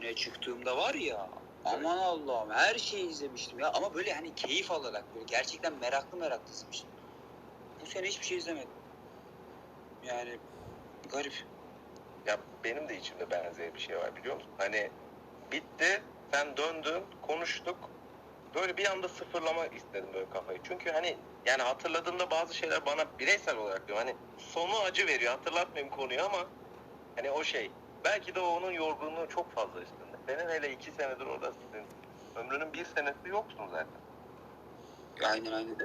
sene çıktığımda var ya aman Allah'ım her şeyi izlemiştim ya ama böyle hani keyif alarak böyle gerçekten meraklı meraklı izlemiştim. Bu sene hiçbir şey izlemedim. Yani garip. Ya benim de içimde benzer bir şey var biliyor musun? Hani bitti, sen döndün, konuştuk. Böyle bir anda sıfırlama istedim böyle kafayı. Çünkü hani yani hatırladığımda bazı şeyler bana bireysel olarak diyor. Hani sonu acı veriyor. Hatırlatmayayım konuyu ama hani o şey. Belki de onun yorgunluğu çok fazla üstünde. Senin hele iki senedir oradasın. Ömrünün bir senesi yoksun zaten. Aynen aynen.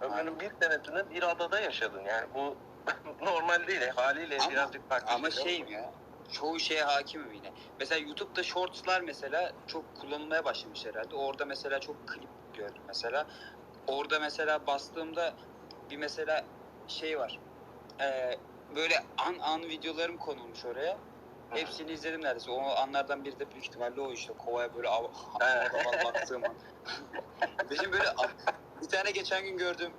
Ömrünün Aynen. bir senesini bir adada yaşadın. Yani bu normal değil. Haliyle Ama- birazcık farklı. Ama şey şeyim ya çoğu şeye hakimim yine. Mesela YouTube'da shortslar mesela çok kullanılmaya başlamış herhalde. Orada mesela çok klip gördüm mesela. Orada mesela bastığımda bir mesela şey var. Ee, böyle an an videolarım konulmuş oraya. Hepsini izledim neredeyse. O anlardan biri de büyük ihtimalle o işte. Kovaya böyle av, havadan baktığım an. Benim böyle bir tane geçen gün gördüm.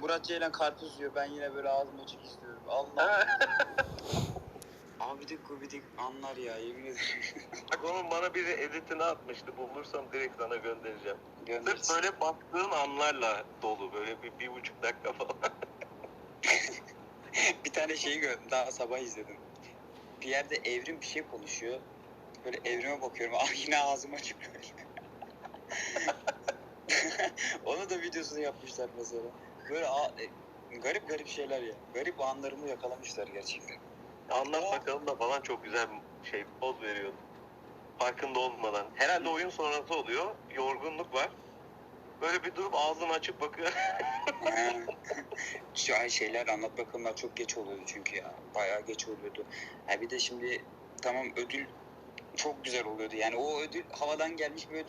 Murat Ceylan karpuz yiyor. Ben yine böyle ağzımı açık istiyorum. Allah. Abidik gubidik anlar ya yemin ederim. Bak onun bana biri editini atmıştı. Bulursam direkt sana göndereceğim. Sırf böyle baktığın anlarla dolu. Böyle bir, bir buçuk dakika falan. Bir tane şeyi gördüm daha sabah izledim. Bir yerde evrim bir şey konuşuyor. Böyle evrime bakıyorum. Ah yine ağzım açık böyle. Onu da videosunu yapmışlar mesela. Böyle a- e, garip garip şeyler ya. Garip anlarını yakalamışlar gerçekten. Anlat bakalım da falan çok güzel şey poz veriyordu. Farkında olmadan. Herhalde oyun sonrası oluyor. Yorgunluk var. Böyle bir durup ağzını açıp bakıyor. Şu an şeyler anlat bakımlar çok geç oluyordu çünkü ya. Bayağı geç oluyordu. Ha bir de şimdi tamam ödül çok güzel oluyordu. Yani o ödül havadan gelmiş bir ödül